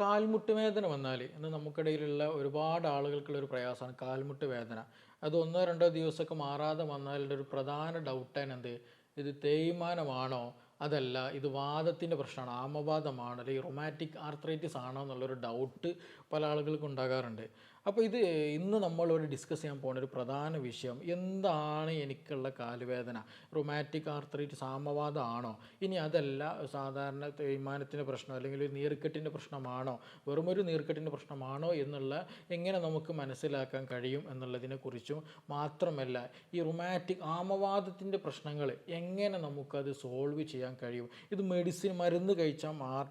കാൽമുട്ട് വേദന വന്നാൽ ഇന്ന് നമുക്കിടയിലുള്ള ഒരുപാട് ആളുകൾക്കുള്ള ഒരു പ്രയാസമാണ് കാൽമുട്ട് വേദന. അത് ഒന്നോ രണ്ടോ ദിവസമൊക്കെ മാറാതെ വന്നാലുള്ള ഒരു പ്രധാന ഡൗട്ടാണ് എന്ത്? ഇത് തേയ്മാനമാണോ? അതല്ല ഇത് വാദത്തിന്റെ പ്രശ്നമാണ് ആമവാദമാണോ അല്ലെങ്കിൽ റൊമാറ്റിക് ആർത്രൈറ്റിസ് ആണോ എന്നുള്ളൊരു ഡൗട്ട് പല ആളുകൾക്കും ഉണ്ടാകാറുണ്ട്. അപ്പോൾ ഇത് ഇന്ന് നമ്മളിവിടെ ഡിസ്കസ് ചെയ്യാൻ പോകുന്ന ഒരു പ്രധാന വിഷയം എന്താണ് എനിക്കുള്ള കാലുവേദന? റൊമാറ്റിക് ആർത്രൈറ്റിസ് സാമവാദമാണോ? ഇനി അതല്ല സാധാരണ തേയ്മാനത്തിന്റെ പ്രശ്നം അല്ലെങ്കിൽ ഒരു നീർക്കെട്ടിന്റെ പ്രശ്നമാണോ? വെറുമൊരു നീർക്കെട്ടിന്റെ പ്രശ്നമാണോ എന്നുള്ള എങ്ങനെ നമുക്ക് മനസ്സിലാക്കാൻ കഴിയും എന്നുള്ളതിനെക്കുറിച്ചും മാത്രമല്ല ഈ റൊമാറ്റിക് ആമവാദത്തിന്റെ പ്രശ്നങ്ങൾ എങ്ങനെ നമുക്കത് സോൾവ് ചെയ്യാൻ കഴിയും? ഇത് മെഡിസിൻ മരുന്ന് കഴിച്ചാൽ മാ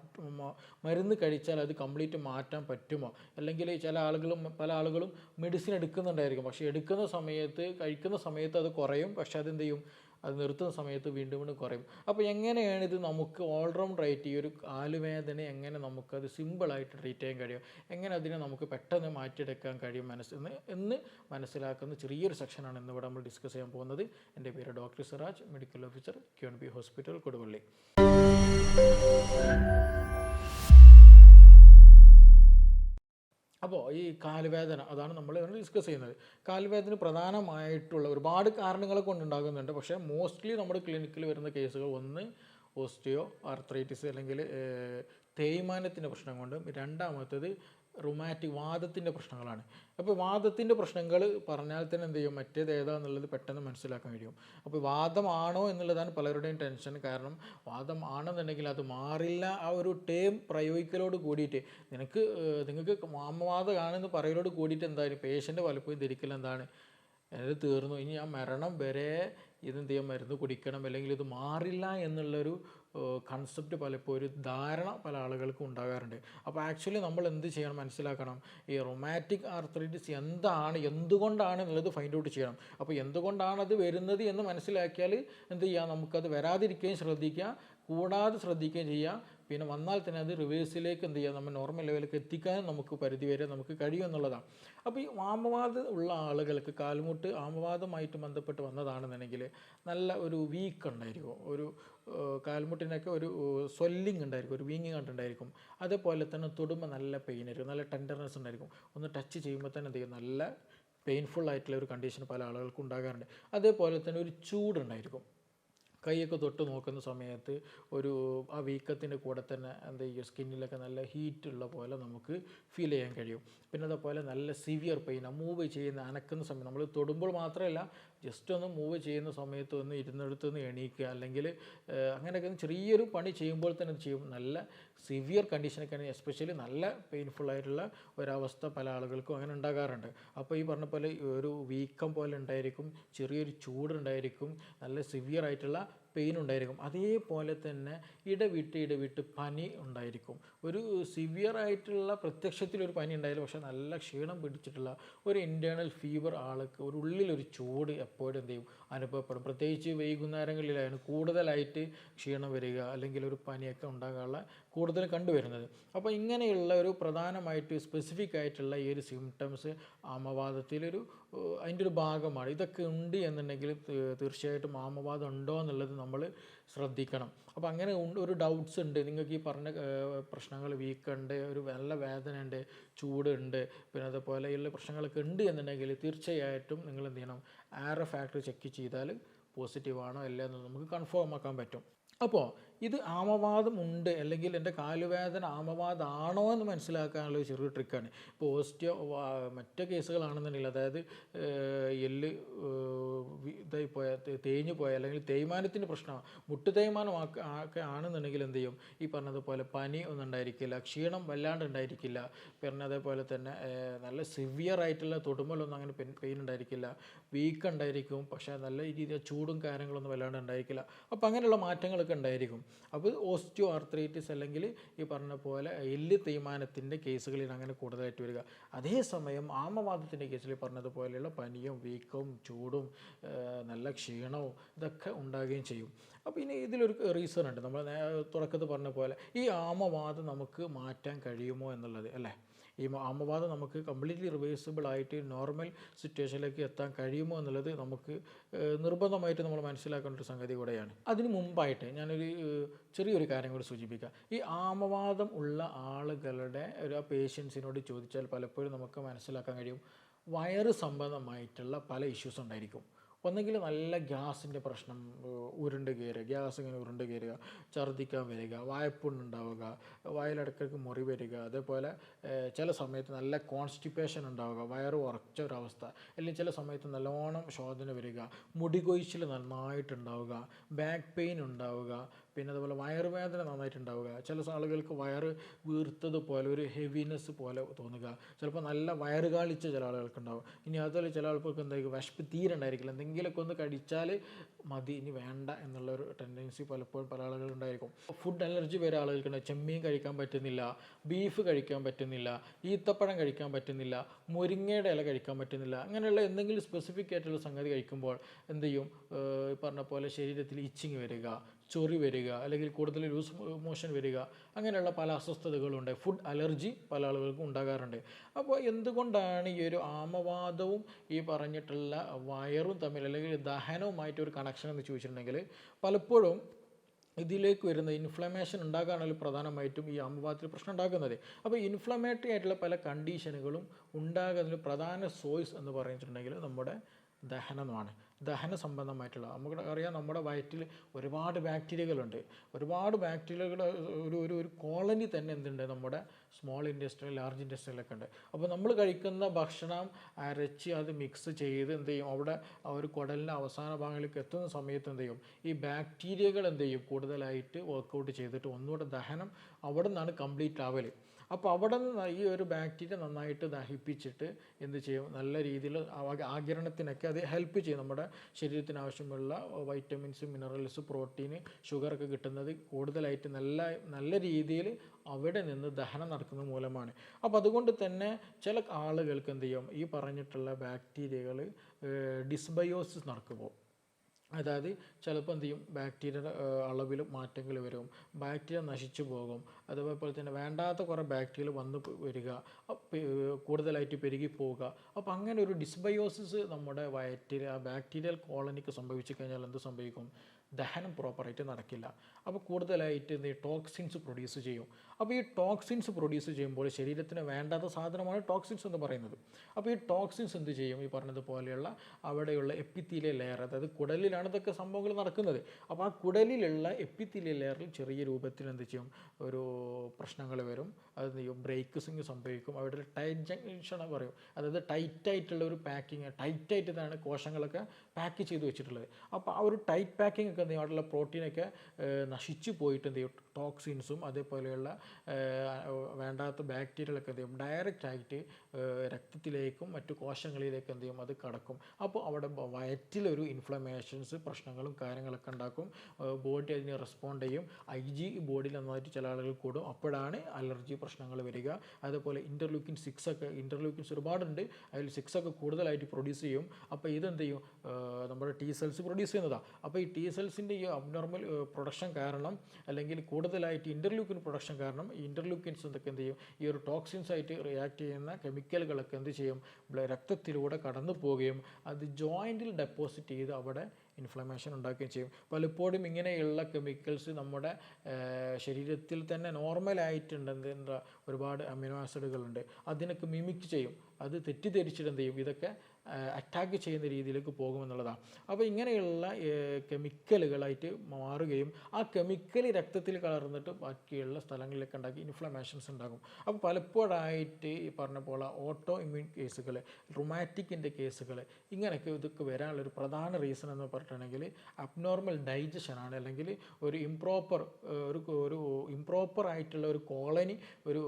മരുന്ന് കഴിച്ചാൽ അത് കംപ്ലീറ്റ് മാറ്റാൻ പറ്റുമോ? അല്ലെങ്കിൽ ചില ആളുകളും പല ആളുകളും മെഡിസിൻ എടുക്കുന്നുണ്ടായിരിക്കും. പക്ഷേ എടുക്കുന്ന സമയത്ത് കഴിക്കുന്ന സമയത്ത് അത് കുറയും. പക്ഷേ അതെന്ത് ചെയ്യും? അത് നിർത്തുന്ന സമയത്ത് വീണ്ടും വീണ്ടും കുറയും. അപ്പോൾ എങ്ങനെയാണ് ഇത് നമുക്ക് ഓൾറൗണ്ട് റൈറ്റ് ഈ ഒരു കാലുവേദന എങ്ങനെ നമുക്കത് സിമ്പിളായിട്ട് ട്രീറ്റ് ചെയ്യാൻ കഴിയും? എങ്ങനെ അതിനെ നമുക്ക് പെട്ടെന്ന് മാറ്റിയെടുക്കാൻ കഴിയും മനസ്സ്? എന്ന് മനസ്സിലാക്കുന്ന ചെറിയൊരു സെക്ഷനാണ് ഇന്ന് ഇവിടെ നമ്മൾ ഡിസ്കസ് ചെയ്യാൻ പോകുന്നത്. എന്റെ പേര് doctor Siraj medical officer Q N B hospital Koduvally. അപ്പോൾ ഈ കാൽവേദന അതാണ് നമ്മൾ ഡിസ്കസ് ചെയ്യുന്നത്. കാൽവേദന പ്രധാനമായിട്ടുള്ള ഒരുപാട് കാരണങ്ങളെ കൊണ്ടുണ്ടാകുന്നുണ്ട്. പക്ഷേ മോസ്റ്റ്ലി നമ്മുടെ ക്ലിനിക്കിൽ വരുന്ന കേസുകൾ ഒന്ന് ഓസ്റ്റിയോ ആർത്രൈറ്റിസ് അല്ലെങ്കിൽ തേയ്മാനത്തിന്റെ പ്രശ്നം കൊണ്ടും രണ്ടാമത്തേത് റുമാറ്റിക് വാദത്തിന്റെ പ്രശ്നങ്ങളാണ്. അപ്പോൾ വാദത്തിന്റെ പ്രശ്നങ്ങൾ പറഞ്ഞാൽ തന്നെ എന്ത് ചെയ്യും? മറ്റേത് ഏതാന്നുള്ളത് പെട്ടെന്ന് മനസ്സിലാക്കാൻ കഴിയും. അപ്പോൾ വാദമാണോ എന്നുള്ളതാണ് പലരുടെയും ടെൻഷൻ. കാരണം വാദം ആണെന്നുണ്ടെങ്കിൽ അത് മാറില്ല. ആ ഒരു ടേം പ്രയോഗിക്കലോട് കൂടിയിട്ട് നിനക്ക് നിങ്ങൾക്ക് മാമവാദമാണെന്ന് പറയലോട് കൂടിയിട്ട് എന്തായാലും പേഷ്യന്റ് പലപ്പോഴും ധരിക്കൽ എന്താണ്? ഇത് തീർന്നു. ഇനി ആ മരണം വരെ ഇതെന്ത് ചെയ്യാം? മരുന്ന് കുടിക്കണം. അല്ലെങ്കിൽ ഇത് മാറില്ല എന്നുള്ളൊരു കൺസെപ്റ്റ് പലപ്പോഴും ഒരു ധാരണ പല ആളുകൾക്കും ഉണ്ടാകാറുണ്ട്. അപ്പോൾ ആക്ച്വലി നമ്മൾ എന്ത് ചെയ്യണം മനസ്സിലാക്കണം? ഈ റൊമാറ്റിക് ആർത്രൈറ്റിസ് എന്താണ്? എന്തുകൊണ്ടാണ് എന്നുള്ളത് ഫൈൻഡ് ഔട്ട് ചെയ്യണം. അപ്പോൾ എന്തുകൊണ്ടാണ് അത് വരുന്നത് എന്ന് മനസ്സിലാക്കിയാൽ എന്ത് ചെയ്യാം? നമുക്കത് വരാതിരിക്കുകയും ശ്രദ്ധിക്കുക കൂടാതെ ശ്രദ്ധിക്കുകയും ചെയ്യാം പിന്നെ വന്നാൽ തന്നെ അത് റിവേഴ്സിലേക്ക് എന്ത് ചെയ്യാം? നമ്മൾ നോർമൽ ലെവലിലേക്ക് എത്തിക്കാൻ നമുക്ക് പരിധി വരെ നമുക്ക് കഴിയും എന്നുള്ളതാണ്. അപ്പോൾ ഈ ആമവാദം ഉള്ള ആളുകൾക്ക് കാൽമുട്ട് ആമവാദമായിട്ട് ബന്ധപ്പെട്ട് വന്നതാണെന്നുണ്ടെങ്കിൽ നല്ല ഒരു വീക്ക് ഉണ്ടായിരിക്കും. ഒരു കാൽമുട്ടിനൊക്കെ ഒരു സ്വെല്ലിങ് ഉണ്ടായിരിക്കും. ഒരു വീങ്ങിങ് കണ്ടുണ്ടായിരിക്കും. അതേപോലെ തന്നെ തൊടുമ്പോൾ നല്ല പെയിൻ ആയിരിക്കും. നല്ല ടെൻഡർനെസ് ഉണ്ടായിരിക്കും. ഒന്ന് ടച്ച് ചെയ്യുമ്പോൾ തന്നെ എന്ത് ചെയ്യും? നല്ല പെയിൻഫുൾ ആയിട്ടുള്ള ഒരു കണ്ടീഷൻ പല ആളുകൾക്കും ഉണ്ടാകാറുണ്ട്. അതേപോലെ തന്നെ ഒരു ചൂടുണ്ടായിരിക്കും. കൈയൊക്കെ തൊട്ട് നോക്കുന്ന സമയത്ത് ഒരു ആ വീക്കത്തിന്റെ കൂടെ തന്നെ എന്താ ചെയ്യുക സ്കിന്നിലൊക്കെ നല്ല ഹീറ്റ് ഉള്ള പോലെ നമുക്ക് ഫീൽ ചെയ്യാൻ കഴിയും. പിന്നെ അതേപോലെ നല്ല സിവിയർ പെയിൻ മൂവ് ചെയ്യുന്ന അനക്കുന്ന സമയം നമ്മൾ തൊടുമ്പോൾ മാത്രമല്ല ജസ്റ്റ് ഒന്ന് മൂവ് ചെയ്യുന്ന സമയത്ത് ഒന്ന് ഇരുന്നിടത്ത് നിന്ന് എണീക്കുക. അല്ലെങ്കിൽ അങ്ങനെയൊക്കെ ഒന്ന് ചെറിയൊരു പണി ചെയ്യുമ്പോൾ തന്നെ ചെയ്യും? നല്ല സിവിയർ കണ്ടീഷനൊക്കെ എസ്പെഷ്യലി നല്ല പെയിൻഫുൾ ആയിട്ടുള്ള ഒരവസ്ഥ പല ആളുകൾക്കും അങ്ങനെ ഉണ്ടാകാറുണ്ട്. അപ്പോൾ ഈ പറഞ്ഞ പോലെ ഒരു വീക്കം പോലെ ഉണ്ടായിരിക്കും ചെറിയൊരു ചൂടുണ്ടായിരിക്കും നല്ല സിവിയർ ആയിട്ടുള്ള പെയിൻ ഉണ്ടായിരിക്കും. അതേപോലെ തന്നെ ഇടവിട്ട് ഇടവിട്ട് പനി ഉണ്ടായിരിക്കും. ഒരു പ്രത്യക്ഷത്തിൽ ഒരു പനി ഉണ്ടായാലും പക്ഷേ നല്ല ക്ഷീണം പിടിച്ചിട്ടുള്ള ഒരു ഇന്റേർണൽ ഫീവർ ആൾക്ക് ഒരു ഉള്ളിലൊരു ചൂട് എപ്പോഴും എന്ത് ചെയ്യും? അനുഭവപ്പെടും. പ്രത്യേകിച്ച് വൈകുന്നേരങ്ങളിലാണ് കൂടുതലായിട്ട് ക്ഷീണം വരിക അല്ലെങ്കിൽ ഒരു പനിയൊക്കെ ഉണ്ടാകാനുള്ള കൂടുതൽ കണ്ടുവരുന്നത്. അപ്പോൾ ഇങ്ങനെയുള്ള ഒരു പ്രധാനമായിട്ട് സ്പെസിഫിക് ആയിട്ടുള്ള ഈ ഒരു സിംറ്റംസ് ആമവാദത്തിലൊരു അതിന്റെ ഒരു ഭാഗമാണ്. ഇതൊക്കെ ഉണ്ട് എന്നുണ്ടെങ്കിൽ തീർച്ചയായിട്ടും ആമവാദം ഉണ്ടോ എന്നുള്ളത് നമ്മൾ ശ്രദ്ധിക്കണം. അപ്പോൾ അങ്ങനെ ഒരു ഡൗട്ട്സ് ഉണ്ട്. നിങ്ങൾക്ക് ഈ പറഞ്ഞ പ്രശ്നങ്ങൾ വീക്കുണ്ട് ഒരു നല്ല വേദന ഉണ്ട് ചൂടുണ്ട് പിന്നെ അതുപോലെയുള്ള പ്രശ്നങ്ങളൊക്കെ ഉണ്ട് എന്നുണ്ടെങ്കിൽ തീർച്ചയായിട്ടും നിങ്ങൾ എന്ത് ചെയ്യണം ആറ് ഫാക്ടറി ചെക്ക് ചെയ്താൽ പോസിറ്റീവ് ആണോ അല്ല എന്ന് നമുക്ക് കൺഫേം ആക്കാൻ പറ്റും. അപ്പോൾ ഇത് ആമവാദം ഉണ്ട് അല്ലെങ്കിൽ എന്റെ കാലുവേദന ആമവാദമാണോ എന്ന് മനസ്സിലാക്കാനുള്ള ഒരു ചെറിയ ട്രിക്കാണ്. ഇപ്പോൾ ഓസ്റ്റിയോ മറ്റു കേസുകളാണെന്നുണ്ടെങ്കിൽ അതായത് എല്ല് ഇതായി പോയ തേഞ്ഞു പോയ അല്ലെങ്കിൽ തേയ്മാനത്തിന്റെ പ്രശ്നമാണ്. മുട്ട് തേയ്മാനം ഒക്കെ ആണെന്നുണ്ടെങ്കിൽ എന്ത് ചെയ്യും? ഈ പറഞ്ഞതുപോലെ പനി ഒന്നും ഉണ്ടായിരിക്കില്ല ക്ഷീണം വല്ലാണ്ട് ഉണ്ടായിരിക്കില്ല. പിന്നെ അതേപോലെ തന്നെ നല്ല സിവിയർ ആയിട്ടുള്ള തൊടുമ്പലൊന്നും അങ്ങനെ പെയിൻ ഉണ്ടായിരിക്കില്ല. വീക്ക് ഉണ്ടായിരിക്കും. പക്ഷേ നല്ല രീതിയിൽ ചൂടും കാര്യങ്ങളൊന്നും വല്ലാണ്ട് ഉണ്ടായിരിക്കില്ല. അപ്പോൾ അങ്ങനെയുള്ള മാറ്റങ്ങളൊക്കെ ഉണ്ടായിരിക്കും. അപ്പോൾ ഓസ്റ്റിയോ ആർത്രൈറ്റിസ് അല്ലെങ്കിൽ ഈ പറഞ്ഞ പോലെ എല്ല് തേയ്മാനത്തിന്റെ കേസുകളിൽ അങ്ങനെ കൂടുതലായിട്ട് വരിക. അതേസമയം ആമവാദത്തിന്റെ കേസിൽ പറഞ്ഞതുപോലെയുള്ള പനിയും വീക്കവും ചൂടും നല്ല ക്ഷീണവും ഇതൊക്കെ ഉണ്ടാകുകയും ചെയ്യും. അപ്പോൾ ഇനി ഇതിലൊരു റീസൺ ഉണ്ട്. നമ്മൾ തുടക്കത്തിൽ പറഞ്ഞ പോലെ ഈ ആമവാദം നമുക്ക് മാറ്റാൻ കഴിയുമോ എന്നുള്ളത് അല്ലേ? ഈ ആമവാദം നമുക്ക് കംപ്ലീറ്റ്ലി റിവേഴ്സിബിൾ ആയിട്ട് നോർമൽ സിറ്റുവേഷനിലേക്ക് എത്താൻ കഴിയുമോ എന്നുള്ളത് നമുക്ക് നിർബന്ധമായിട്ട് നമ്മൾ മനസ്സിലാക്കേണ്ട ഒരു സംഗതി കൂടെയാണ്. അതിന് മുമ്പായിട്ട് ഞാനൊരു ചെറിയൊരു കാര്യം കൂടി സൂചിപ്പിക്കാം. ഈ ആമവാദം ഉള്ള ആളുകളുടെ ഒരു പേഷ്യൻസിനോട് ചോദിച്ചാൽ പലപ്പോഴും നമുക്ക് മനസ്സിലാക്കാൻ കഴിയും. വയറ് സംബന്ധമായിട്ടുള്ള പല ഇഷ്യൂസ് ഉണ്ടായിരിക്കും. ഒന്നെങ്കിൽ നല്ല ഗ്യാസിന്റെ പ്രശ്നം ഉരുണ്ട് കയറുക ഗ്യാസ് ഇങ്ങനെ ഉരുണ്ട് കയറുക ഛർദ്ദിക്കാൻ വരിക വായ്പുണ്ണുണ്ടാവുക വായിലിടയ്ക്കിടയ്ക്ക് മുറി വരിക അതേപോലെ ചില സമയത്ത് നല്ല കോൺസ്റ്റിപ്പേഷൻ ഉണ്ടാവുക വയറ് ഉറച്ച ഒരവസ്ഥ അല്ലെങ്കിൽ ചില സമയത്ത് നല്ലോണം ശോധന വരിക മുടി കൊഴിച്ചിൽ നന്നായിട്ടുണ്ടാവുക ബാക്ക് പെയിൻ ഉണ്ടാവുക പിന്നെ അതുപോലെ വയറുവേദന നന്നായിട്ടുണ്ടാവുക. ചില ആളുകൾക്ക് വയറ് വീർത്തതുപോലെ ഒരു ഹെവിനെസ് പോലെ തോന്നുക. ചിലപ്പോൾ നല്ല വയറ് കാളിച്ച ചില ആളുകൾക്ക് ഉണ്ടാവും ഇനി അതുപോലെ ചില ആളുകൾക്ക് എന്തായിരിക്കും വിശപ്പ് തീരെ ഉണ്ടായിരിക്കില്ല. എന്തെങ്കിലുമൊക്കെ ഒന്ന് കടിച്ചാൽ മതി. ഇനി വേണ്ട എന്നുള്ള ഒരു ടെൻഡൻസി പലപ്പോഴും പല ആളുകളുണ്ടായിരിക്കും ഫുഡ് അലർജി വരെ ആളുകൾക്കുണ്ട്. ചെമ്മീൻ കഴിക്കാൻ പറ്റുന്നില്ല ബീഫ് കഴിക്കാൻ പറ്റുന്നില്ല ഈത്തപ്പഴം കഴിക്കാൻ പറ്റുന്നില്ല മുരിങ്ങയുടെ ഇല കഴിക്കാൻ പറ്റുന്നില്ല അങ്ങനെയുള്ള എന്തെങ്കിലും സ്പെസിഫിക് ആയിട്ടുള്ള സംഗതി കഴിക്കുമ്പോൾ എന്ത് ചെയ്യും? പറഞ്ഞ പോലെ ശരീരത്തിൽ ഇച്ചിങ് വരിക ചൊറി വരിക അല്ലെങ്കിൽ കൂടുതൽ ലൂസ് മോഷൻ വരിക അങ്ങനെയുള്ള പല അസ്വസ്ഥതകളുണ്ട്. ഫുഡ് അലർജി പല ആളുകൾക്കും ഉണ്ടാകാറുണ്ട്. അപ്പോൾ എന്തുകൊണ്ടാണ് ഈ ഒരു ആമവാദവും ഈ പറഞ്ഞിട്ടുള്ള വയറും തമ്മിൽ അല്ലെങ്കിൽ ദഹനവുമായിട്ട് ഒരു കണക്ഷൻ എന്ന് ചോദിച്ചിട്ടുണ്ടെങ്കിൽ പലപ്പോഴും ഇതിലേക്ക് വരുന്ന ഇൻഫ്ലമേഷൻ ഉണ്ടാകാനുള്ള പ്രധാനമായിട്ടും ഈ അമ്മവാദത്തിൽ പ്രശ്നം ഉണ്ടാക്കുന്നത്. അപ്പോൾ ഇൻഫ്ലമേറ്ററി ആയിട്ടുള്ള പല കണ്ടീഷനുകളും ഉണ്ടാകുന്നതിൽ പ്രധാന സോഴ്സ് എന്ന് പറഞ്ഞിട്ടുണ്ടെങ്കിൽ നമ്മുടെ ദഹനമാണ്. ദഹന സംബന്ധമായിട്ടുള്ള നമുക്ക് അറിയാം നമ്മുടെ വയറ്റിൽ ഒരുപാട് ബാക്ടീരിയകളുണ്ട്. ഒരുപാട് ബാക്ടീരിയകൾ ഒരു ഒരു ഒരു കോളനി തന്നെ എന്തുണ്ട്? നമ്മുടെ സ്മോൾ ഇൻഡസ്ട്രിയൽ ലാർജ് ഇൻഡസ്ട്രിയലൊക്കെ ഉണ്ട്. അപ്പോൾ നമ്മൾ കഴിക്കുന്ന ഭക്ഷണം അരച്ച് അത് മിക്സ് ചെയ്ത് എന്ത് ചെയ്യും? അവിടെ ആ ഒരു കുടലിന്റെ അവസാന ഭാഗങ്ങളിലേക്ക് എത്തുന്ന സമയത്ത് എന്ത് ചെയ്യും? ഈ ബാക്ടീരിയകൾ എന്ത് ചെയ്യും? കൂടുതലായിട്ട് വർക്കൗട്ട് ചെയ്തിട്ട് ഒന്നുകൂടെ ദഹനം അവിടെ നിന്നാണ് കംപ്ലീറ്റ് ആവൽ. അപ്പോൾ അവിടെ നിന്ന് ഈ ഒരു ബാക്ടീരിയ നന്നായിട്ട് ദഹിപ്പിച്ചിട്ട് എന്ത് ചെയ്യും? നല്ല രീതിയിൽ ആകിരണത്തിനൊക്കെ അത് ഹെൽപ്പ് ചെയ്യും. നമ്മുടെ ശരീരത്തിന് ആവശ്യമുള്ള വൈറ്റമിൻസ് മിനറൽസ് പ്രോട്ടീന് ഷുഗറൊക്കെ കിട്ടുന്നത് കൂടുതലായിട്ട് നല്ല നല്ല രീതിയിൽ അവിടെ നിന്ന് ദഹനം നടക്കുന്ന മൂലമാണ്. അപ്പോൾ അതുകൊണ്ട് തന്നെ ചില ആളുകൾക്ക് എന്ത് ചെയ്യും? ഈ പറഞ്ഞിട്ടുള്ള ബാക്ടീരിയകൾ ഡിസ്ബയോസിസ് നടക്കുമ്പോൾ അതായത് ചിലപ്പോൾ എന്ത് ചെയ്യും? ബാക്ടീരിയയുടെ അളവിൽ മാറ്റങ്ങൾ വരും. ബാക്ടീരിയ നശിച്ചു പോകും. അതേപോലെ തന്നെ വേണ്ടാത്ത കുറേ ബാക്ടീരിയകൾ വന്ന് വരിക. കൂടുതലായിട്ട് പെരുകി പോവുക. അപ്പോൾ അങ്ങനെ ഒരു ഡിസ്ബയോസിസ് നമ്മുടെ വയറ്റിൽ ആ ബാക്ടീരിയൽ കോളനിക്ക് സംഭവിച്ചു കഴിഞ്ഞാൽ എന്ത് സംഭവിക്കും? ദഹനം പ്രോപ്പറായിട്ട് നടക്കില്ല. അപ്പോൾ കൂടുതലായിട്ട് എന്ത് ടോക്സിൻസ് പ്രൊഡ്യൂസ് ചെയ്യും. അപ്പോൾ ഈ ടോക്സിൻസ് പ്രൊഡ്യൂസ് ചെയ്യുമ്പോൾ ശരീരത്തിന് വേണ്ടാത്ത സാധനമാണ് ടോക്സിൻസ് എന്ന് പറയുന്നത്. അപ്പോൾ ഈ ടോക്സിൻസ് എന്ത് ചെയ്യും? ഈ പറഞ്ഞതുപോലെയുള്ള അവിടെയുള്ള എപ്പിത്തീലിയ ലെയർ അതായത് കുടലിലാണ് ഇതൊക്കെ സംഭവങ്ങൾ നടക്കുന്നത്. അപ്പോൾ ആ കുടലിലുള്ള എപ്പിത്തീലിയ ലെയറിൽ ചെറിയ രൂപത്തിൽ എന്ത് ചെയ്യും? ഒരു പ്രശ്നങ്ങൾ വരും. അത് ബ്രേക്ക്സിങ് സംഭവിക്കും. അവിടെ ടൈറ്റ് ജംഗ്ഷൻ പറയും. അതായത് ടൈറ്റായിട്ടുള്ള ഒരു പാക്കിങ് ടൈറ്റായിട്ട് ഇതാണ് കോശങ്ങളൊക്കെ പാക്ക് ചെയ്ത് വെച്ചിട്ടുള്ളത്. അപ്പോൾ ആ ഒരു ടൈറ്റ് പാക്കിംഗ് ഒക്കെ എന്ത് ചെയ്യും? അവിടെയുള്ള പ്രോട്ടീനൊക്കെ നശിച്ചു പോയിട്ട് എന്ത് ചെയ്യും? ടോക്സിൻസും അതേപോലെയുള്ള വേണ്ടാത്ത ബാക്ടീരിയകളൊക്കെ എന്ത് ചെയ്യും? ഡയറക്റ്റ് ആയിട്ട് രക്തത്തിലേക്കും മറ്റു കോശങ്ങളിലേക്കും എന്ത് ചെയ്യും? അത് കടക്കും. അപ്പോൾ അവിടെ വയറ്റിലൊരു ഇൻഫ്ലമേഷൻസ് പ്രശ്നങ്ങളും കാര്യങ്ങളൊക്കെ ഉണ്ടാക്കും. ബോഡി അതിന് റെസ്പോണ്ട് ചെയ്യും. ഐ ജി ബോഡിയിൽ നന്നായിട്ട് ചില ആളുകൾ കൂടും. അപ്പോഴാണ് അലർജി പ്രശ്നങ്ങൾ വരിക. അതേപോലെ ഇന്റർലൂക്കിൻ സിക്സ് ഒക്കെ ഇന്റർലൂക്കിൻസ് ഒരുപാടുണ്ട്. അതിൽ സിക്സ് ഒക്കെ കൂടുതലായിട്ട് പ്രൊഡ്യൂസ് ചെയ്യും. അപ്പോൾ ഇതെന്ത് ചെയ്യും? നമ്മുടെ ടി സെൽസ് പ്രൊഡ്യൂസ് ചെയ്യുന്നതാണ് അപ്പോൾ ഈ ടി സെൽസിന്റെ ഈ അബ്നോർമൽ പ്രൊഡക്ഷൻ കാരണം അല്ലെങ്കിൽ കൂടുതലായിട്ട് ഇന്റർലൂക്കിൻ പ്രൊഡക്ഷൻ കാരണം ഈ ഇന്റർലൂക്കിൻസ് എന്തൊക്കെ എന്ത് ചെയ്യും? ഈ ഒരു ടോക്സിൻസ് ആയിട്ട് റിയാക്ട് ചെയ്യുന്ന കെമിക്കലുകളൊക്കെ എന്ത് ചെയ്യും? രക്തത്തിലൂടെ കടന്നു പോവുകയും അത് ജോയിന്റിൽ ഡെപ്പോസിറ്റ് ചെയ്ത് അവിടെ ഇൻഫ്ലമേഷൻ ഉണ്ടാക്കുകയും ചെയ്യും. പലപ്പോഴും ഇങ്ങനെയുള്ള കെമിക്കൽസ് നമ്മുടെ ശരീരത്തിൽ തന്നെ നോർമലായിട്ടുണ്ട് എന്താ ഒരുപാട് അമിനോ ആസിഡുകളുണ്ട് അതിനൊക്കെ മിമിക് ചെയ്യും. അത് തെറ്റിദ്ധരിച്ചിട്ട് എന്ത് ചെയ്യും? ഇതൊക്കെ അറ്റാക്ക് ചെയ്യുന്ന രീതിയിലേക്ക് പോകുമെന്നുള്ളതാണ്. അപ്പോൾ ഇങ്ങനെയുള്ള കെമിക്കലുകളായിട്ട് മാറുകയും ആ കെമിക്കൽ രക്തത്തിൽ കലർന്നിട്ട് ബാക്കിയുള്ള സ്ഥലങ്ങളിലേക്ക് ഉണ്ടാക്കി ഇൻഫ്ലമേഷൻസ് ഉണ്ടാകും. അപ്പോൾ പലപ്പോഴായിട്ട് ഈ പറഞ്ഞ പോലെ ഓട്ടോ ഇമ്മ്യൂൺ കേസുകൾ റുമാറ്റിക്കിന്റെ കേസുകൾ ഇങ്ങനെയൊക്കെ ഇതൊക്കെ വരാനുള്ളൊരു പ്രധാന റീസൺ എന്ന് പറഞ്ഞിട്ടുണ്ടെങ്കിൽ അബ്നോർമൽ ഡൈജഷനാണ് അല്ലെങ്കിൽ ഒരു ഇംപ്രോപ്പർ ഒരു ഒരു ഇംപ്രോപ്പർ ആയിട്ടുള്ള ഒരു കോളനി ഒരു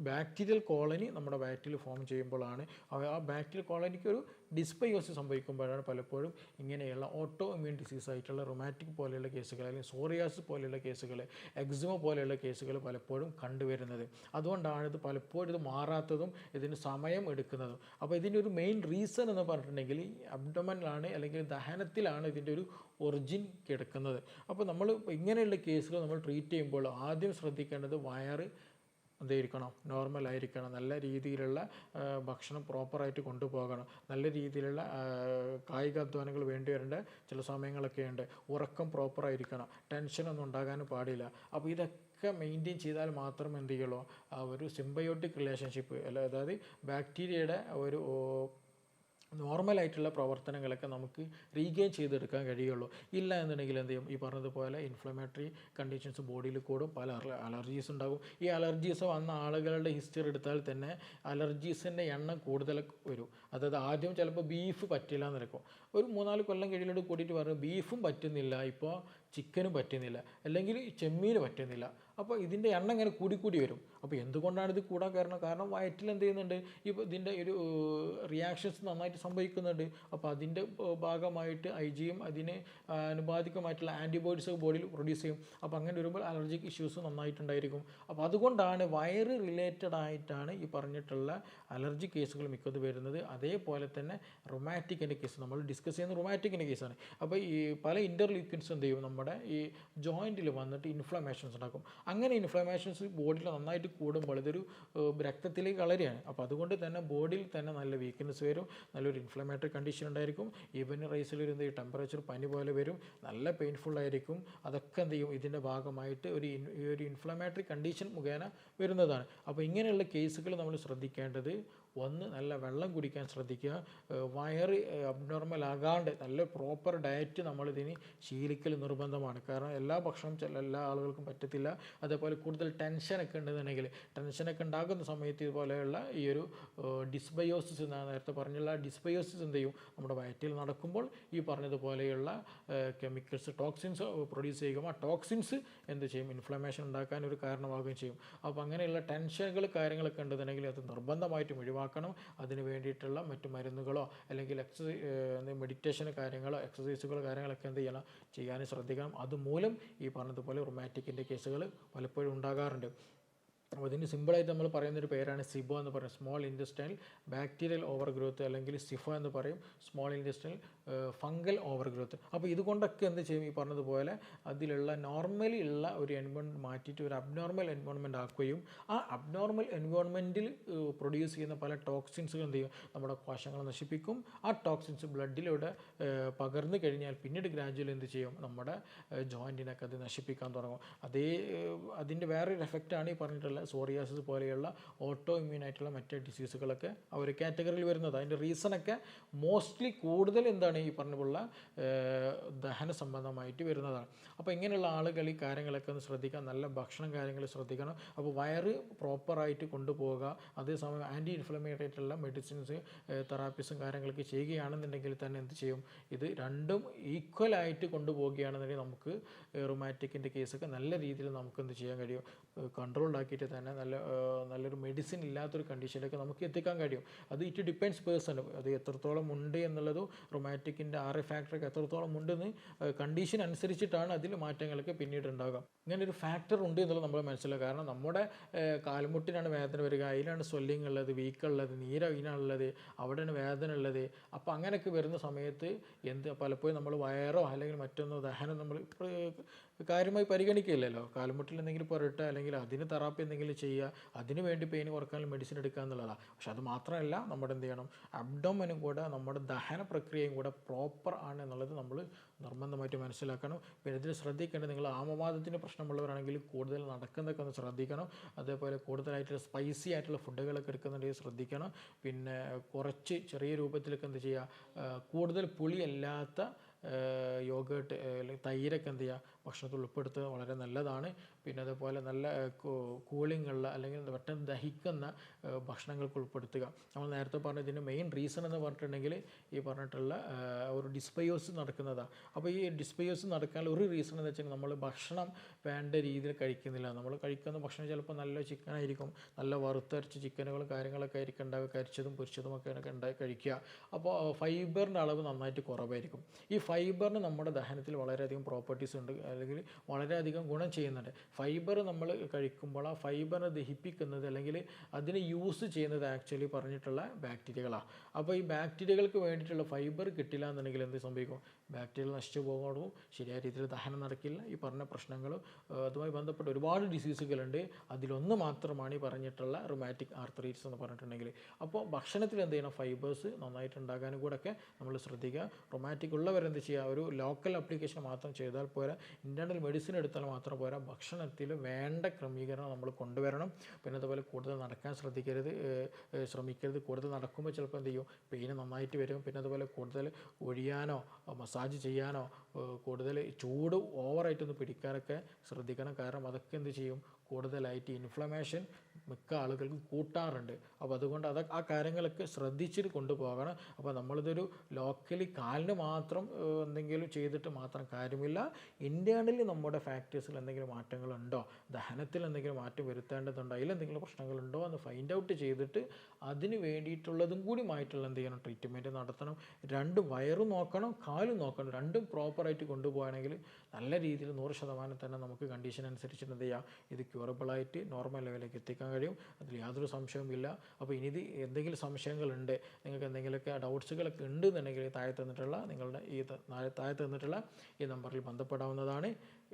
ബാക്ടീരിയൽ കോളനി നമ്മുടെ വയറ്റിൽ ഫോം ചെയ്യുമ്പോഴാണ് ആ ബാക്ടീരിയൽ കോളനിക്ക് ഒരു ഡിസ്ബയോസിസ് സംഭവിക്കുമ്പോഴാണ് പലപ്പോഴും ഇങ്ങനെയുള്ള ഓട്ടോ ഇമ്മ്യൂൺ ഡിസീസ് ആയിട്ടുള്ള റൊമാറ്റിക് പോലെയുള്ള കേസുകൾ അല്ലെങ്കിൽ സോറിയാസ് പോലെയുള്ള കേസുകൾ എക്സിമ പോലെയുള്ള കേസുകൾ പലപ്പോഴും കണ്ടുവരുന്നത്. അതുകൊണ്ടാണ് ഇത് പലപ്പോഴും ഇത് മാറാത്തതും ഇതിന് സമയം എടുക്കുന്നതും. അപ്പോൾ ഇതിന്റെ ഒരു മെയിൻ റീസൺ എന്ന് പറഞ്ഞിട്ടുണ്ടെങ്കിൽ അബ്ഡമനിലാണ് അല്ലെങ്കിൽ ദഹനത്തിലാണ് ഇതിന്റെ ഒരു ഒറിജിൻ കിടക്കുന്നത്. അപ്പോൾ നമ്മൾ ഇങ്ങനെയുള്ള കേസുകൾ നമ്മൾ ട്രീറ്റ് ചെയ്യുമ്പോൾ ആദ്യം ശ്രദ്ധിക്കേണ്ടത് വയറ് എന്തായിരിക്കണം നോർമൽ ആയിരിക്കണം നല്ല രീതിയിലുള്ള ഭക്ഷണം പ്രോപ്പറായിട്ട് കൊണ്ടുപോകണം. നല്ല രീതിയിലുള്ള കായിക അധ്വാനങ്ങൾ വേണ്ടി വരേണ്ട ചില സമയങ്ങളൊക്കെ ഉണ്ട്. ഉറക്കം പ്രോപ്പറായിരിക്കണം. ടെൻഷനൊന്നും ഉണ്ടാകാൻ പാടില്ല. അപ്പോൾ ഇതൊക്കെ മെയിന്റെയിൻ ചെയ്താൽ മാത്രം എന്ത് ചെയ്യുള്ളൂ? ഒരു സിംബയോട്ടിക് റിലേഷൻഷിപ്പ് അല്ല അതായത് ബാക്ടീരിയയുടെ ഒരു നോർമലായിട്ടുള്ള പ്രവർത്തനങ്ങളൊക്കെ നമുക്ക് റീഗെയിൻ ചെയ്തെടുക്കാൻ കഴിയുള്ളൂ. ഇല്ല എന്നുണ്ടെങ്കിൽ എന്ത് ചെയ്യും? ഈ പറഞ്ഞതുപോലെ ഇൻഫ്ലമേറ്ററി കണ്ടീഷൻസ് ബോഡിയിൽ കൂടും. പല അലർജീസ് ഉണ്ടാകും. ഈ അലർജീസ് വന്ന ആളുകളുടെ ഹിസ്റ്ററി എടുത്താൽ തന്നെ അലർജീസിന്റെ എണ്ണം കൂടുതൽ വരും. അതായത് ആദ്യം ചിലപ്പോൾ ബീഫ് പറ്റില്ല എന്ന് നിൽക്കും ഒരു മൂന്നാൽ കൊല്ലം കഴിയിലോട്ട് കൂടിയിട്ട് പറഞ്ഞു ബീഫും പറ്റുന്നില്ല. ഇപ്പോൾ ചിക്കനും പറ്റുന്നില്ല. അല്ലെങ്കിൽ ചെമ്മീൻ പറ്റുന്നില്ല. അപ്പോൾ ഇതിന്റെ എണ്ണം ഇങ്ങനെ കൂടിക്കൂടി വരും. അപ്പോൾ എന്തുകൊണ്ടാണ് ഇത് കൂടാൻ കാരണം? കാരണം വയറ്റിൽ എന്ത് ചെയ്യുന്നുണ്ട്? ഇപ്പോൾ ഇതിന്റെ ഒരു റിയാക്ഷൻസ് നന്നായിട്ട് സംഭവിക്കുന്നുണ്ട്. അപ്പോൾ അതിന്റെ ഭാഗമായിട്ട് ഐ ജിയും അതിന് അനുപാതികമായിട്ടുള്ള ആന്റിബോഡീസ് ബോഡിയിൽ പ്രൊഡ്യൂസ് ചെയ്യും. അപ്പോൾ അങ്ങനെ വരുമ്പോൾ അലർജിക് ഇഷ്യൂസ് നന്നായിട്ടുണ്ടായിരിക്കും. അപ്പോൾ അതുകൊണ്ടാണ് വയറ് റിലേറ്റഡ് ആയിട്ടാണ് ഈ പറഞ്ഞിട്ടുള്ള അലർജി കേസുകൾ മിക്കത് വരുന്നത്. അതേപോലെ തന്നെ റൊമാറ്റിക്കിന്റെ കേസ് നമ്മൾ ഡിസ്കസ് ചെയ്യുന്ന റൊമാറ്റിക്കിന്റെ കേസാണ് അപ്പോൾ ഈ പല ഇന്റർലീക്വിൻസ് എന്ത് ചെയ്യും? നമ്മുടെ ഈ ജോയിന്റിൽ വന്നിട്ട് ഇൻഫ്ലമേഷൻസ് ഉണ്ടാക്കും. അങ്ങനെ ഇൻഫ്ലമേഷൻസ് ബോഡിയിൽ നന്നായിട്ട് കൂടുമ്പോൾ ഇതൊരു രക്തത്തിലേക്ക് കളരുകയാണ് അപ്പോൾ അതുകൊണ്ട് തന്നെ ബോഡിയിൽ തന്നെ നല്ല വീക്ക്നെസ് വരും നല്ലൊരു ഇൻഫ്ലമേറ്ററി കണ്ടീഷൻ ഉണ്ടായിരിക്കും. ഈവൻ റൈസിൽ ഒരു എന്ത് ടെമ്പറേച്ചർ പനി പോലെ വരും നല്ല പെയിൻഫുൾ ആയിരിക്കും. അതൊക്കെ എന്ത് ചെയ്യും? ഇതിന്റെ ഭാഗമായിട്ട് ഒരു ഈ ഒരു ഇൻഫ്ലമേറ്ററി കണ്ടീഷൻ മുഖേന വരുന്നതാണ്. അപ്പോൾ ഇങ്ങനെയുള്ള കേസുകൾ നമ്മൾ ശ്രദ്ധിക്കേണ്ടത് ഒന്ന് നല്ല വെള്ളം കുടിക്കാൻ ശ്രദ്ധിക്കുക. വയറ് അബ്നോർമൽ ആകാണ്ട് നല്ല പ്രോപ്പർ ഡയറ്റ് നമ്മളിതിന് ശീലിക്കൽ നിർബന്ധമാണ്. കാരണം എല്ലാ ഭക്ഷണം ചില എല്ലാ ആളുകൾക്കും പറ്റത്തില്ല. അതേപോലെ കൂടുതൽ ടെൻഷനൊക്കെ ഉണ്ടെന്നുണ്ടെങ്കിൽ ടെൻഷനൊക്കെ ഉണ്ടാകുന്ന സമയത്ത് ഇതുപോലെയുള്ള ഈ ഒരു ഡിസ്ബയോസിസ് എന്നാണ് നേരത്തെ പറഞ്ഞുള്ള ഡിസ്ബയോസിസ് എന്ത് ചെയ്യും? നമ്മുടെ വയറ്റിൽ നടക്കുമ്പോൾ ഈ പറഞ്ഞതുപോലെയുള്ള കെമിക്കൽസ് ടോക്സിൻസ് പ്രൊഡ്യൂസ് ചെയ്യുമ്പോൾ ആ ടോക്സിൻസ് എന്ത് ചെയ്യും? ഇൻഫ്ലമേഷൻ ഉണ്ടാക്കാൻ ഒരു കാരണമാകുകയും ചെയ്യും. അപ്പോൾ അങ്ങനെയുള്ള ടെൻഷനുകൾ കാര്യങ്ങളൊക്കെ ഉണ്ടെന്നുണ്ടെങ്കിൽ അത് നിർബന്ധമായിട്ടും ഒഴിവാക്കണം അതിന് വേണ്ടിയിട്ടുള്ള മറ്റു മരുന്നുകളോ അല്ലെങ്കിൽ എക്സസൈസ് മെഡിറ്റേഷൻ കാര്യങ്ങളോ എക്സസൈസുകളോ കാര്യങ്ങളൊക്കെ എന്ത് ചെയ്യണം? ചെയ്യാനും ശ്രദ്ധിക്കണം. അതുമൂലം ഈ പറഞ്ഞതുപോലെ റൊമാറ്റിക്കിന്റെ കേസുകൾ പലപ്പോഴും ഉണ്ടാകാറുണ്ട്. അപ്പോൾ ഇതിന് സിമ്പിളായിട്ട് നമ്മൾ പറയുന്ന ഒരു പേരാണ് സിബോ എന്ന് പറയും. Small intestinal bacterial over growth അല്ലെങ്കിൽ സിഫോ എന്ന് പറയും. Small intestinal fungal over growth അപ്പോൾ ഇതുകൊണ്ടൊക്കെ എന്ത് ചെയ്യും? ഈ പറഞ്ഞതുപോലെ അതിലുള്ള നോർമലി ഉള്ള ഒരു എൻവയോൺമെന്റ് മാറ്റിയിട്ട് ഒരു അബ്നോർമൽ എൻവയോൺമെന്റ് ആക്കുകയും ആ അബ്നോർമൽ എൻവയോൺമെന്റിൽ പ്രൊഡ്യൂസ് ചെയ്യുന്ന പല ടോക്സിൻസുകൾ എന്ത് ചെയ്യും? നമ്മുടെ കോശങ്ങൾ നശിപ്പിക്കും. ആ ടോക്സിൻസ് ബ്ലഡിലൂടെ പകർന്നു കഴിഞ്ഞാൽ പിന്നീട് ഗ്രാജുവൽ എന്ത് ചെയ്യും? നമ്മുടെ ജോയിന്റിനൊക്കെ അത് നശിപ്പിക്കാൻ തുടങ്ങും. അതേ അതിന്റെ വേറൊരു എഫക്റ്റാണ് ഈ പറഞ്ഞിട്ടുള്ള സോറിയാസിസ് പോലെയുള്ള ഓട്ടോ ഇമ്മ്യൂൺ ആയിട്ടുള്ള മറ്റ് ഡിസീസുകളൊക്കെ ആ ഒരു കാറ്റഗറിയിൽ വരുന്നത്. അതിന്റെ റീസണൊക്കെ മോസ്റ്റ്ലി കൂടുതൽ എന്താണ് ഈ പറഞ്ഞുള്ള ദഹന സംബന്ധമായിട്ട് വരുന്നതാണ്. അപ്പോൾ ഇങ്ങനെയുള്ള ആളുകൾ ഈ കാര്യങ്ങളൊക്കെ ഒന്ന് ശ്രദ്ധിക്കുക നല്ല ഭക്ഷണം കാര്യങ്ങൾ ശ്രദ്ധിക്കണം. അപ്പോൾ വയറ് പ്രോപ്പറായിട്ട് കൊണ്ടുപോവുക. അതേസമയം ആന്റി ഇൻഫ്ലമേറ്ററി ആയിട്ടുള്ള മെഡിസിൻസ് തെറാപ്പീസും കാര്യങ്ങളൊക്കെ ചെയ്യുകയാണെന്നുണ്ടെങ്കിൽ തന്നെ എന്ത് ചെയ്യും? ഇത് രണ്ടും ഈക്വലായിട്ട് കൊണ്ടുപോവുകയാണെന്നുണ്ടെങ്കിൽ നമുക്ക് റൊമാറ്റിക്കിന്റെ കേസൊക്കെ നല്ല രീതിയിൽ നമുക്ക് എന്ത് ചെയ്യാൻ കഴിയും? കൺട്രോൾഡ് ആക്കിയിട്ട് തന്നെ നല്ല നല്ലൊരു മെഡിസിൻ ഇല്ലാത്തൊരു കണ്ടീഷനിലൊക്കെ നമുക്ക് എത്തിക്കാൻ കഴിയും. അത് ഇറ്റ് ഡിപ്പെൻഡ്സ് പേഴ്സൺ അത് എത്രത്തോളം ഉണ്ട് എന്നുള്ളത് റൊമാറ്റിക്കിന്റെ ആർ ഫാക്ടറൊക്കെ എത്രത്തോളം ഉണ്ടെന്ന് കണ്ടീഷൻ അനുസരിച്ചിട്ടാണ് അതിൽ മാറ്റങ്ങളൊക്കെ പിന്നീട് ഉണ്ടാകുക ഇങ്ങനെ ഒരു ഫാക്ടർ ഉണ്ട് എന്നുള്ളത് നമ്മൾ മനസ്സിലാക്കുക. കാരണം നമ്മുടെ കാൽമുട്ടിനാണ് വേദന വരിക അതിലാണ് സ്വല്ലിങ് ഉള്ളത് വീക്കുള്ളത് നീര ഇതിനാണുള്ളത് അവിടെയാണ് വേദന ഉള്ളത്. അപ്പോൾ അങ്ങനെയൊക്കെ വരുന്ന സമയത്ത് എന്ത് പലപ്പോഴും നമ്മൾ വയറോ അല്ലെങ്കിൽ മറ്റൊന്നോ ദഹനം നമ്മൾ കാര്യമായി പരിഗണിക്കില്ലല്ലോ കാൽമുട്ടിൽ എന്തെങ്കിലും പുരട്ടുക അല്ലെങ്കിൽ അതിന് തെറാപ്പി എന്തെങ്കിലും ചെയ്യുക അതിന് വേണ്ടി പെയിൻ കുറയ്ക്കാൻ മെഡിസിൻ എടുക്കുക എന്നുള്ളതാണ് പക്ഷെ അത് മാത്രമല്ല നമ്മുടെ എന്ത് ചെയ്യണം? അബ്ഡോമനും കൂടെ നമ്മുടെ ദഹന പ്രക്രിയയും കൂടെ പ്രോപ്പർ ആണ് എന്നുള്ളത് നമ്മൾ നിർബന്ധമായിട്ട് മനസ്സിലാക്കണം. പിന്നെ ഇതിൽ ശ്രദ്ധിക്കേണ്ടത് നിങ്ങൾ ആമവാദത്തിന് പ്രശ്നമുള്ളവരാണെങ്കിൽ കൂടുതൽ നടക്കുന്നതൊക്കെ ഒന്ന് ശ്രദ്ധിക്കണം. അതേപോലെ കൂടുതലായിട്ട് സ്പൈസി ആയിട്ടുള്ള ഫുഡുകളൊക്കെ എടുക്കുന്നുണ്ടെങ്കിൽ ശ്രദ്ധിക്കണം. പിന്നെ കുറച്ച് ചെറിയ രൂപത്തിലൊക്കെ എന്ത് ചെയ്യുക? കൂടുതൽ പുളിയല്ലാത്ത യോഗേട്ട് അല്ലെങ്കിൽ തൈരൊക്കെ എന്ത് ചെയ്യുക? ഭക്ഷണത്തിൽ ഉൾപ്പെടുത്തുക വളരെ നല്ലതാണ്. പിന്നെ അതുപോലെ നല്ല കൂളിംഗ് ഉള്ള അല്ലെങ്കിൽ പെട്ടെന്ന് ദഹിക്കുന്ന ഭക്ഷണങ്ങൾക്ക് ഉൾപ്പെടുത്തുക. നമ്മൾ നേരത്തെ പറഞ്ഞ ഇതിന്റെ മെയിൻ റീസൺ എന്ന് പറഞ്ഞിട്ടുണ്ടെങ്കിൽ ഈ പറഞ്ഞിട്ടുള്ള ഒരു ഡിസ്പയോസ് നടക്കുന്നതാണ് അപ്പോൾ ഈ ഡിസ്പയോസ് നടക്കാനുള്ള ഒരു റീസൺ എന്ന് വെച്ചാൽ നമ്മൾ ഭക്ഷണം വേണ്ട രീതിയിൽ കഴിക്കുന്നില്ല. നമ്മൾ കഴിക്കുന്ന ഭക്ഷണം ചിലപ്പോൾ നല്ല ചിക്കൻ ആയിരിക്കും. നല്ല വറുത്തരച്ച ചിക്കനുകളും കാര്യങ്ങളൊക്കെ ആയിരിക്കും ഉണ്ടാവുക. കരിച്ചതും പൊരിച്ചതും ഒക്കെ ഉണ്ടായി കഴിക്കുക. അപ്പോൾ ഫൈബറിന്റെ അളവ് നന്നായിട്ട് കുറവായിരിക്കും. ഈ ഫൈബറിന് നമ്മുടെ ദഹനത്തിൽ വളരെയധികം പ്രോപ്പർട്ടീസ് ഉണ്ട്. അല്ലെങ്കിൽ വളരെയധികം ഗുണം ചെയ്യുന്നുണ്ട്. ഫൈബർ നമ്മൾ കഴിക്കുമ്പോൾ ആ ഫൈബറിനെ ദഹിപ്പിക്കുന്നത് അല്ലെങ്കിൽ അതിനെ യൂസ് ചെയ്യുന്നത് ആക്ച്വലി പറഞ്ഞിട്ടുള്ള ബാക്ടീരിയകളാണ് അപ്പോൾ ഈ ബാക്ടീരിയകൾക്ക് വേണ്ടിയിട്ടുള്ള ഫൈബർ കിട്ടില്ല എന്നുണ്ടെങ്കിൽ എന്ത് സംഭവിക്കും? ബാക്ടീരിയകൾ നശിച്ചു പോകും ശരിയായ രീതിയിൽ ദഹനം നടക്കില്ല. ഈ പറഞ്ഞ പ്രശ്നങ്ങൾ അതുമായി ബന്ധപ്പെട്ട ഒരുപാട് ഡിസീസുകളുണ്ട് അതിലൊന്ന് മാത്രമാണ് ഈ പറഞ്ഞിട്ടുള്ള റൊമാറ്റിക് ആർത്തറൈറ്റിസ് എന്ന് പറഞ്ഞിട്ടുണ്ടെങ്കിൽ. അപ്പോൾ ഭക്ഷണത്തിൽ എന്ത് ചെയ്യണം? ഫൈബേഴ്സ് നന്നായിട്ട് ഉണ്ടാകാനും കൂടെ ഒക്കെ നമ്മൾ ശ്രദ്ധിക്കുക. റൊമാറ്റിക് ഉള്ളവരെന്ത് ചെയ്യുക? ഒരു ലോക്കൽ അപ്ലിക്കേഷൻ മാത്രം ചെയ്താൽ പോരാ. ഇന്റേർണൽ മെഡിസിൻ എടുത്താൽ മാത്രം പോരാ. ഭക്ഷണത്തിൽ വേണ്ട ക്രമീകരണം നമ്മൾ കൊണ്ടുവരണം. പിന്നെ അതുപോലെ കൂടുതൽ നടക്കാൻ ശ്രദ്ധിക്കരുത്. ശ്രമിക്കരുത്. കൂടുതൽ നടക്കുമ്പോൾ ചിലപ്പോൾ എന്ത് ചെയ്യും? പെയിന് നന്നായിട്ട് വരും. പിന്നെ അതുപോലെ കൂടുതൽ ഒഴിയാനോ മസാജ് ചെയ്യാനോ കൂടുതൽ ചൂട് ഓവറായിട്ടൊന്ന് പിടിക്കാനൊക്കെ ശ്രദ്ധിക്കണം. കാരണം അതൊക്കെ എന്ത് ചെയ്യും? കൂടുതലായിട്ട് ഇൻഫ്ലമേഷൻ മിക്ക ആളുകൾക്കും കൂട്ടാറുണ്ട്. അപ്പോൾ അതുകൊണ്ട് അത് ആ കാര്യങ്ങളൊക്കെ ശ്രദ്ധിച്ചിട്ട് കൊണ്ടുപോകണം. അപ്പോൾ നമ്മളിതൊരു ലോക്കലി കാലിന് മാത്രം എന്തെങ്കിലും ചെയ്തിട്ട് മാത്രം കാര്യമില്ല. ഇന്റേണലി നമ്മുടെ ഫാക്ടേഴ്സിൽ എന്തെങ്കിലും മാറ്റങ്ങളുണ്ടോ? ദഹനത്തിൽ എന്തെങ്കിലും മാറ്റം വരുത്തേണ്ടതുണ്ടോ? അതിൽ എന്തെങ്കിലും പ്രശ്നങ്ങളുണ്ടോ എന്ന് ഫൈൻഡ് ഔട്ട് ചെയ്തിട്ട് അതിന് വേണ്ടിയിട്ടുള്ളതും കൂടിയുമായിട്ടുള്ള എന്ത് ചെയ്യണം ട്രീറ്റ്മെന്റ് നടത്തണം. രണ്ട് വയറും നോക്കണം കാലും നോക്കണം. രണ്ടും പ്രോപ്പറായിട്ട് കൊണ്ടുപോകണമെങ്കിൽ നല്ല രീതിയിൽ നൂറ് ശതമാനം തന്നെ നമുക്ക് കണ്ടീഷൻ അനുസരിച്ചിട്ട് എന്ത് ചെയ്യാം? ഇത് ക്യൂറബിളായിട്ട് നോർമൽ ലെവലിലേക്ക് എത്തിക്കാൻ കഴിയും. അതിൽ യാതൊരു സംശയവുമില്ല. അപ്പോൾ ഇനി എന്തെങ്കിലും സംശയങ്ങളുണ്ട് നിങ്ങൾക്ക് എന്തെങ്കിലുമൊക്കെ ഡൗട്ട്സുകളൊക്കെ ഉണ്ട് എന്നുണ്ടെങ്കിൽ താഴെ തന്നിട്ടുള്ള നിങ്ങളുടെ ഈ താഴെ തന്നിട്ടുള്ള ഈ നമ്പറിൽ ബന്ധപ്പെടാവുന്നതാണ്.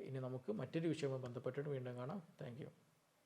ഇനി നമുക്ക് മറ്റൊരു വിഷയവുമായി ബന്ധപ്പെട്ടിട്ട് വീണ്ടും കാണാം. താങ്ക്